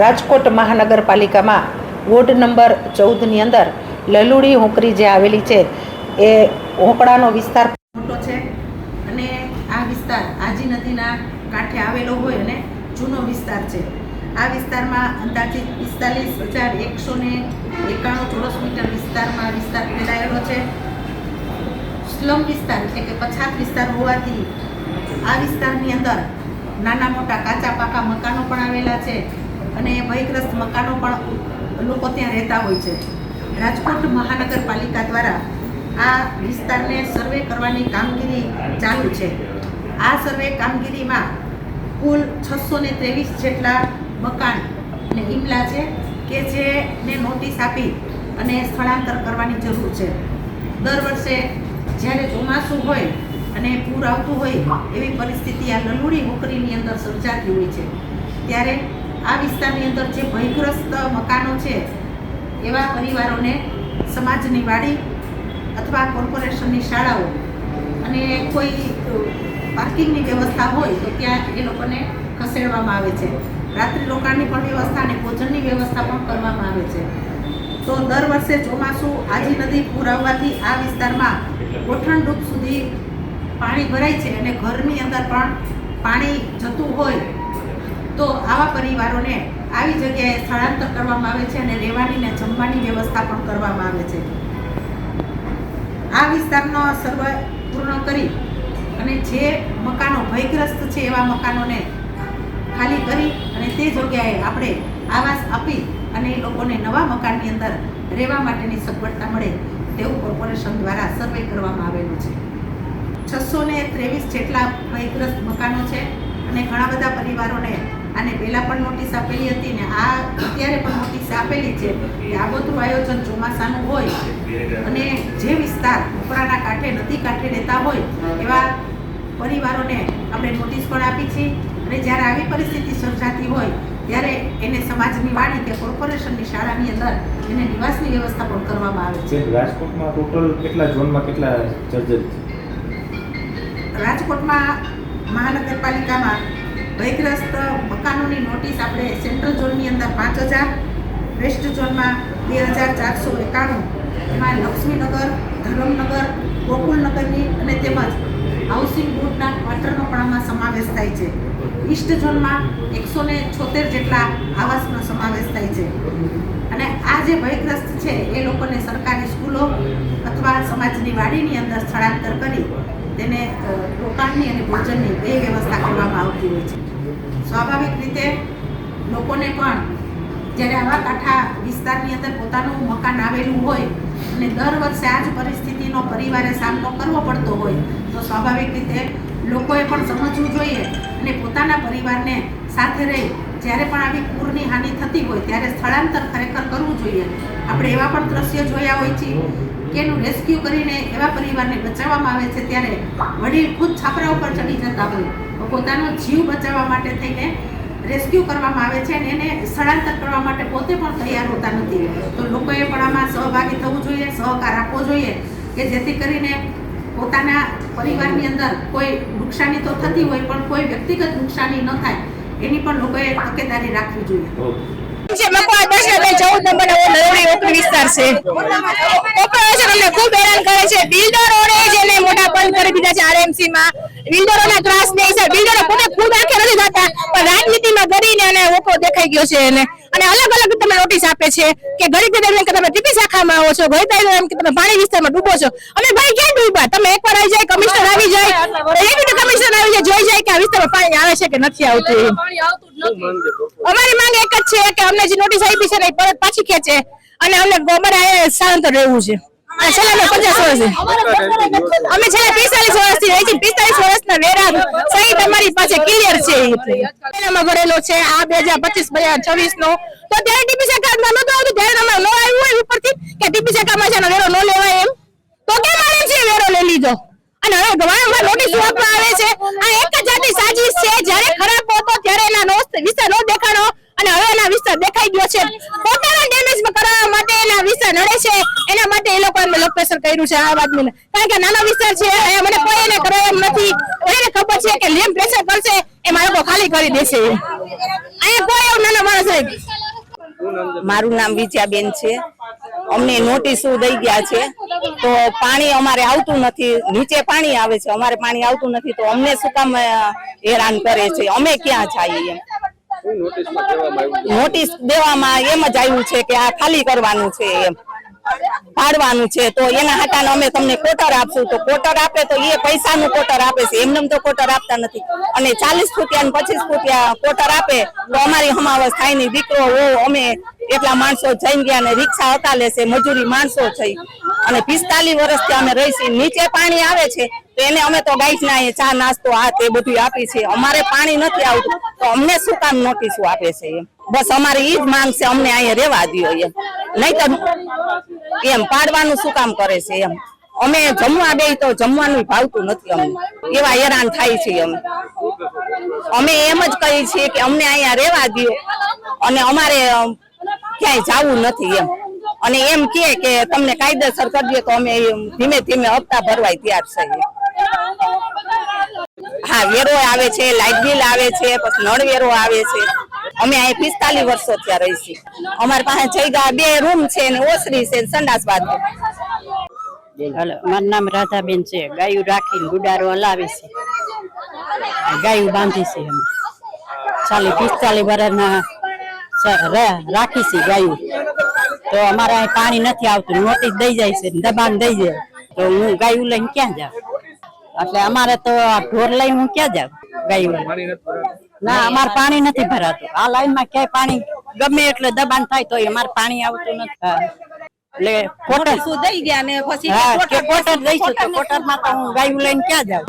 રાજકોટ મહાનગરપાલિકામાં ward number ચૌદની અંદર લલુડી હોંકરી જે આવેલી છે, એ હોંકડાનો વિસ્તાર મોટો છે. અને આ વિસ્તાર આજી નદીના કાંઠે આવેલો હોય અને જૂનો વિસ્તાર છે. આ વિસ્તારમાં અંદાજિત પિસ્તાલીસ હજાર એકસો ને એકાણું ચોરસ મીટર વિસ્તારમાં વિસ્તાર ફેલાયેલો છે. સ્લમ વિસ્તાર એટલે કે પછાત વિસ્તાર હોવાથી આ વિસ્તારની અંદર નાના મોટા કાચા પાકા મકાનો પણ આવેલા છે. અને ભયગ્રસ્ત મકાનો પણ લોકો ત્યાં રહેતા હોય છે. રાજકોટ મહાનગરપાલિકા દ્વારા આ વિસ્તારને સર્વે કરવાની કામગીરી ચાલુ છે. આ સર્વે કામગીરીમાં કુલ છસો ને ત્રેવીસ જેટલા મકાન અને ઇમલા છે કે જેને નોટિસ આપી અને સ્થળાંતર કરવાની જરૂર છે. દર વર્ષે જ્યારે ચોમાસું હોય અને પૂર આવતું હોય એવી પરિસ્થિતિ આ લલુડી હોકરીની અંદર સર્જાતી હોય છે. ત્યારે આ વિસ્તારની અંદર જે ભયગ્રસ્ત મકાનો છે, એવા પરિવારોને સમાજની વાડી અથવા કોર્પોરેશનની શાળાઓ અને કોઈ પાર્કિંગની વ્યવસ્થા હોય તો ત્યાં એ લોકોને ખસેડવામાં આવે છે. રાત્રિ રોકાણની પણ વ્યવસ્થા અને ભોજનની વ્યવસ્થા પણ કરવામાં આવે છે. તો દર વર્ષે ચોમાસું આજી નદી પૂર આવવાથી આ વિસ્તારમાં ગોઠણ ડૂબ સુધી પાણી ભરાય છે અને ઘરની અંદર પણ પાણી જતું હોય તો આવા પરિવારોને આવી જગ્યાએ સ્થળાંતર કરવામાં આવે છે અને રહેવાની ને જમવાની વ્યવસ્થા પણ કરવામાં આવે છે. આ વિસ્તારનો સર્વે પૂર્ણ કરી અને જે મકાનો ભયગ્રસ્ત છે એવા મકાનોને ખાલી કરી અને તે જગ્યાએ આપણે આવાસ આપી અને એ લોકોને નવા મકાનની અંદર રહેવા માટેની સગવડતા મળે તેવું કોર્પોરેશન દ્વારા સર્વે કરવામાં આવેલું છે. છસો ને ત્રેવીસ જેટલા ભયગ્રસ્ત મકાનો છે અને ઘણા બધા પરિવારોને આને પહેલાં પણ નોટિસ આપેલી હતી ને આ અત્યારે પણ નોટિસ આપેલી છે કે આ બધું આયોજન ચોમાસાનું હોય અને જે વિસ્તાર ઉપરાના કાંઠે નદી કાંઠે રહેતા હોય એવા પરિવારોને આપણે નોટિસ પણ આપી છે. અને જ્યારે આવી પરિસ્થિતિ સર્જાતી હોય ત્યારે એને સમાજની વાડી કે કોર્પોરેશનની શાળાની અંદર એને નિવાસની વ્યવસ્થા પણ કરવામાં આવે છે. રાજકોટમાં ટોટલ કેટલા ઝોનમાં કેટલા જર્જરિત છે? રાજકોટમાં મહાનગરપાલિકામાં ભયગ્રસ્ત મકાનોની નોટિસ આપણે સેન્ટ્રલ ઝોનની અંદર પાંચ હજાર વેસ્ટ ઝોનમાં બે હજાર ચારસો એકાણું, એમાં લક્ષ્મીનગર, ધરમનગર ગોકુલનગરની અને તેમજ હાઉસિંગ બોર્ડના ક્વાર્ટરનો પણ આમાં સમાવેશ થાય છે. ઈસ્ટ ઝોનમાં એકસો ને છોતેર જેટલા આવાસનો સમાવેશ થાય છે. અને આ જે ભયગ્રસ્ત છે, એ લોકોને સરકારી સ્કૂલો અથવા સમાજની વાડીની અંદર સ્થળાંતર કરી તેને રોકાણની અને ભોજનની બે વ્યવસ્થા કરવામાં આવતી હોય છે. સ્વાભાવિક રીતે લોકોને પણ જ્યારે આવા કાંઠા વિસ્તારની અંદર પોતાનું મકાન આવેલું હોય અને દર વર્ષે આ જ પરિસ્થિતિનો પરિવારે સામનો કરવો પડતો હોય, તો સ્વાભાવિક રીતે લોકોએ પણ સમજવું જોઈએ અને પોતાના પરિવારને સાથે રહી જ્યારે પણ આવી પૂરની હાનિ થતી હોય ત્યારે સ્થળાંતર ખરેખર કરવું જોઈએ. આપણે એવા પણ દ્રશ્ય જોયા હોય છે કે એનું રેસ્ક્યુ કરીને એવા પરિવારને બચાવવામાં આવે છે ત્યારે વડીલ ખુદ છાપરા ઉપર ચડી જતા હોય. પોતાનો જીવ બચાવવા માટે થઈને રેસ્ક્યુ કરવામાં આવે છે અને એને સ્થળાંતર કરવા માટે પોતે પણ તૈયાર હોતા નથી. તો લોકોએ પણ આમાં સહભાગી થવું જોઈએ, સહકાર આપવો જોઈએ કે જેથી કરીને પોતાના પરિવારની અંદર કોઈ નુકસાની તો થતી હોય, પણ કોઈ વ્યક્તિગત નુકસાની ન થાય, એની પણ લોકોએ તકેદારી રાખવી જોઈએ. રાજનીતિમાં ગરીને અને ઓકો દેખાઈ ગયો છે એને. અને અલગ અલગ તમે નોટિસ આપે છે કે ગરીબ દરમિયાન કે તમે ટીપી શાખામાં આવો છો, ગરીબ તમે પાણી વિસ્તારમાં ડૂબો છો. અમે ભાઈ ક્યાં ડૂબ્યા? તમે એકવાર આવી જાય, કમિશનર આવી જાય. જાય જોઈ જાય કે આ વિસ્તારમાં પાણી આવે છે કે નથી આવતું અમારી માંગ એક જ છે કે અમને જે નોટિસ આપી છે ને પરત પાછી ખેંચે અને અમને અમારે શાંત રહેવું છે. અને છેલ્લા પચાસ વર્ષ અમે છેલ્લા પિસ્તાલીસ વર્ષથી રહી છીએ પિસ્તાલીસ વર્ષના વેરા સહિત અમારી પાસે ક્લિયર છે એ ભરેલો છે આ બે હજાર પચીસ બે હજાર છવ્વીસ નો તો ત્યારે ટીપી સરકારમાં નતો આવતું ત્યારે અમારે ન આવ્યું હોય ઉપરથી કે ટીપી સરકારમાં છે વેરો ન લેવાય એમ. તો કેમ છે વેરો લઈ લીધો? અને હવે વારંવાર નોટિસ આપવામાં આવે છે. આ એક જ જાતિ સાજિશ છે. જ્યારે ખરાબ હતો ત્યારે એના વિસ્તાર નો દેખાણો અને હવે એના વિસ્તાર દેખાઈ ગયો છે. પોતાના ડેમેજ કરાવવા માટે એના વિસ્તાર નડે છે. એના માટે એ લોકો લોકેશન કર્યું છે. આ આદમીને કારણ કે નાનો વિસ્તાર છે. મને કોઈ એને કરે એમ નથી. એને ખબર છે કે લેમ પ્રેશર કરશે, એ મારા લોકો ખાલી કરી દેશે. અહીંયા કોઈ એવું નાનો માણસ મારું નામ વિજયાબેન છે. અમને નોટિસો દઈ ગયા છે. તો પાણી અમારે આવતું નથી. નીચે પાણી આવે છે. અમારે પાણી આવતું નથી. તો અમને શું કામ હેરાન કરે છે? અમે ક્યાં જઈએ નોટિસ દેવામાં એમ જ આવ્યું છે કે આ ખાલી કરવાનું છે એમ. પાડવાનું છે. તો એના હાટાને અમે તમને કોટર આપશું. તો કોટર આપે તો એ પૈસાનું કોટર આપે છે. એમને તો કોટર આપતા નથી. અને ચાલીસ ફૂટિયા પચીસ ફૂટિયા કોટર આપે તો અમારી હમાવસ થાય નહીં. દીકરો હો અમે એટલા માણસો જઈને ગયા ને રિક્ષા હતા છે. મજૂરી માણસો થઈ. અને પિસ્તાલીસ વર્ષથી અમે રહીશું. નીચે પાણી આવે છે, તો એને અમે તો ગાઈસ ના ચા, નાસ્તો આ તે બધું આપી છે. અમારે પાણી નથી આવતું, તો અમને શું કામ નોટિસો આપે છે એમ? બસ અમારી ઈ માંગ છે, અમને અહીંયા રેવા દો એમ. નહીં એમ પાડવાનું શું કામ કરે છે એમ? અમે જમવા બે તો જમવાનું ભાવતું નથી અમને. એવા હેરાન થાય છે અમે. અમે એમ જ કહીએ છીએ કે અમને અહીંયા રેવા દો અને અમારે ક્યાંય જવું નથી એમ. અને એમ કે કે તમને કાયદેસર કરીએ તો અમે ધીમે ધીમે હપ્તા ભરવાય તૈયાર છીએ. હા, વેરો આવે છે લાઇટ બિલ આવે છે, પછી નળ વેરો આવે છે. અમે અહીં પિસ્તાલીસ વર્ષો ત્યાં રહી અમારી પાસે જગ્યા બે રૂમ છે ને ઓસરી છે સંડાસ બાથરૂમ. હલો, મારું નામ રાધાબેન છે. ગાયું રાખીને ગુડારો હલાવે છે. ગાયું બાંધી છે અમે. ચાલી પિસ્તાલીસ વર્ષના રાખી છે ગાયું. તો અમારે અહીં પાણી નથી આવતું. નોટિસ દઈ જાય છે દબાણ દઈ જાય. તો હું ગાયું લઈને ક્યાં જાઉં? એટલે અમારે તો આ ઢોર લઈ હું ક્યાં જાઉં ગાયું ના અમારે પાણી નથી ભરાતું. આ લાઈનમાં ક્યાંય પાણી ગમે એટલે દબાણ થાય તો અમારે પાણી આવતું નથી. એટલે કોટર દઈ ગયા ને પછી કોટર દઈશું તો કોટરમાં તો હું ગાયું લઈને ક્યાં જાઉં?